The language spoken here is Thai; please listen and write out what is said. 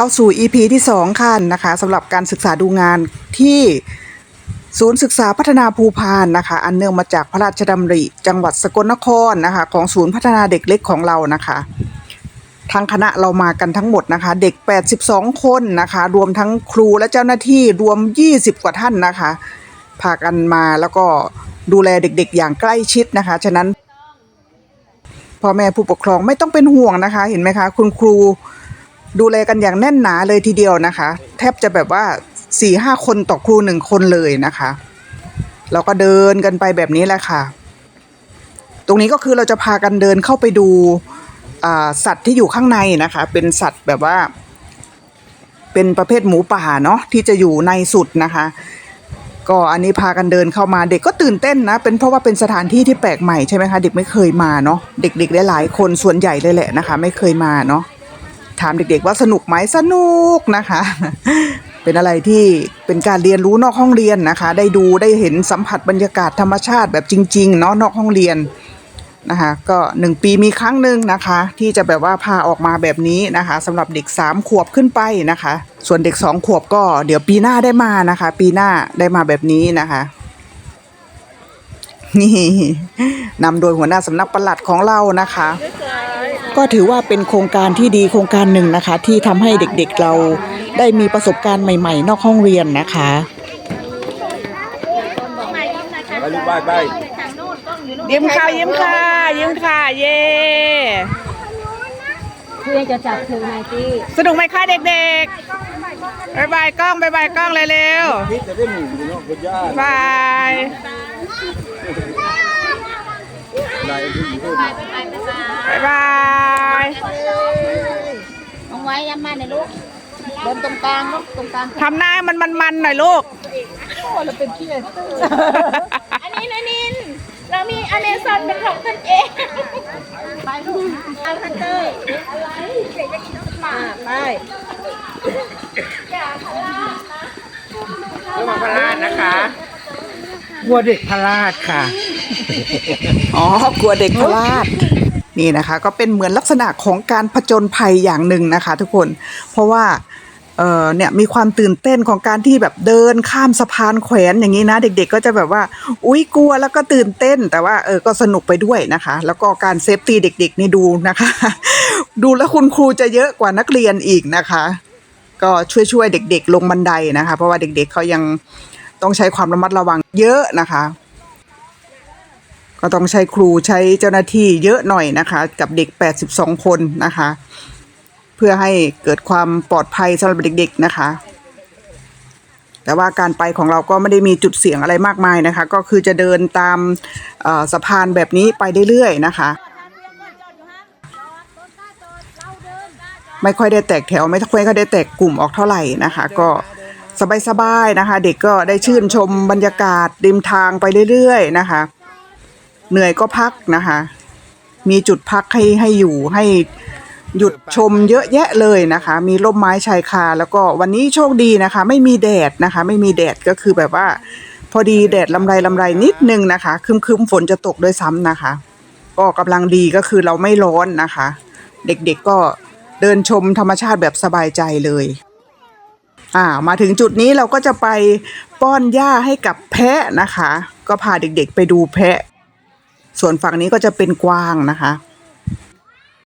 เข้าสู่ EP ที่ 2 ค่ะนะคะสำหรับการศึกษาดูงานที่ศูนย์ศึกษาพัฒนาภูพานนะคะ อันเนื่องมาจากพระราชดำริ จังหวัดสกลนครนะคะ ของศูนย์พัฒนาเด็กเล็กของเรานะคะทางคณะเรามากันทั้งหมดนะคะ เด็ก 82 คนนะคะ รวมทั้งครูและเจ้าหน้าที่รวม 20 กว่าท่านนะคะพากันมาแล้วก็ดูแลเด็กๆ อย่างใกล้ชิดนะคะ ฉะนั้นพ่อแม่ผู้ปกครองไม่ต้องเป็นห่วงนะคะ เห็นไหมคะ คุณครู ดูแลกันอย่างแน่นหนาเลยทีเดียวนะคะ แทบจะแบบว่าสี่ห้าคนต่อครูหนึ่งคนเลยนะคะ เราก็เดินกันไปแบบนี้แหละค่ะ ตรงนี้ก็คือเราจะพากันเดินเข้าไปดูสัตว์ที่อยู่ข้างในนะคะ เป็นสัตว์แบบว่า เป็นประเภทหมูป่าเนาะที่จะอยู่ในสุดนะคะ ก็อันนี้พากันเดินเข้ามาเด็กก็ตื่นเต้นนะ เป็นเพราะว่าเป็นสถานที่ที่แปลกใหม่ใช่ไหมคะเด็กไม่เคยมาเนาะเด็กๆหลายๆคนส่วนใหญ่เลยแหละนะคะ ไม่เคยมาเนาะ ถามเด็กๆว่าสนุกไหมสนุกนะคะ เป็นอะไรที่เป็นการเรียนรู้นอกห้องเรียนนะคะ ได้ดูได้เห็นสัมผัสบรรยากาศธรรมชาติแบบจริง ๆ เนาะนอกห้องเรียนนะคะก็หนึ่งปีมีครั้งหนึ่งนะคะ ที่จะแบบว่าพาออกมาแบบนี้นะคะสำหรับเด็กสามขวบขึ้นไปนะคะ ส่วนเด็กสองขวบก็เดี๋ยวปีหน้าได้มานะคะ ปีหน้าได้มาแบบนี้นะคะนี่นำโดยหัวหน้าสำนักปลัดของเรานะคะ ก็ถือว่าเป็นโครงการที่ดีโครงการหนึ่งนะคะ ที่ทำให้เด็กๆเราได้มีประสบการณ์ใหม่ ๆ นอกห้องเรียนนะคะไปลูกบ้านไปยิ้มค่ะยิ้มค่ะยิ้มค่ะเย่เพื่อจะจับถึงไนตี้สนุกไหมคะเด็กๆบายบายกล้องบายบายกล้องเร็วพิษจะได้หมูอยู่เนาะคุณย่าบายบายบาย ไว้ย้ำมาในอยลูกเดินตรงกลางลูกตรงกลางทำหน้าให้มันมันๆหน่อยลูกอันนี้นะนิน เรามีอเมซอนเป็นของตนเอง ไปลูกเอาทันเตยอะไรเด็กจะกินน้ำหมาไปเรื่องของพลาดนะคะวัวเด็กพลาดค่ะ อ๋อกลัวเด็กพลาด นี่นะคะ ก็เป็นเหมือนลักษณะของการผจญภัยอย่างหนึ่งนะคะ ทุกคน เพราะว่าเออเนี่ยมีความตื่นเต้นของการที่แบบเดินข้ามสะพานแขวนอย่างนี้นะ เด็กๆ ก็จะแบบว่า อุ๊ยกลัวแล้วก็ตื่นเต้น แต่ว่าเออก็สนุกไปด้วยนะคะ แล้วก็การเซฟตี้เด็กๆนี่ดูนะคะ ดูแล้วคุณครูจะเยอะกว่านักเรียนอีกนะคะ ก็ช่วยๆเด็ก ๆ ลงบันไดนะคะ เพราะว่าเด็กๆเขายังต้องใช้ความระมัดระวังเยอะนะคะ ก็ต้องใช้ครูใช้เจ้าหน้าที่เยอะหน่อยนะคะ กับเด็ก 82 คนนะคะ เพื่อให้เกิดความปลอดภัยสำหรับเด็ก ๆนะคะ แต่ว่าการไปของเราก็ไม่ได้มีจุดเสี่ยงอะไรมากมายนะคะ ก็คือจะเดินตามสะพานแบบนี้ไปเรื่อยๆนะคะ ไม่ค่อยได้แตกแถวไม่ค่อยได้แตกกลุ่มออกเท่าไหร่นะคะ ก็สบายๆนะคะ เด็กก็ได้ชื่นชมบรรยากาศริมทางไปเรื่อยๆนะคะ เหนื่อยก็พักนะคะ มีจุดพักให้ให้อยู่ให้หยุดชมเยอะแยะเลยนะคะ มีร่มไม้ชายคา แล้วก็วันนี้โชคดีนะคะ ไม่มีแดดนะคะ ไม่มีแดดก็คือแบบว่า พอดีแดดลำไรลำไรนิดนึงนะคะครึมๆฝนจะตกด้วยซ้ำนะคะ ก็กำลังดีก็คือเราไม่ร้อนนะคะ เด็กๆก็เดินชมธรรมชาติแบบสบายใจเลยอ่ามาถึงจุดนี้เราก็จะไปป้อนหญ้าให้กับแพะนะคะ ก็พาเด็กๆไปดูแพะ ส่วนฝั่งนี้ก็จะเป็นกวางนะคะ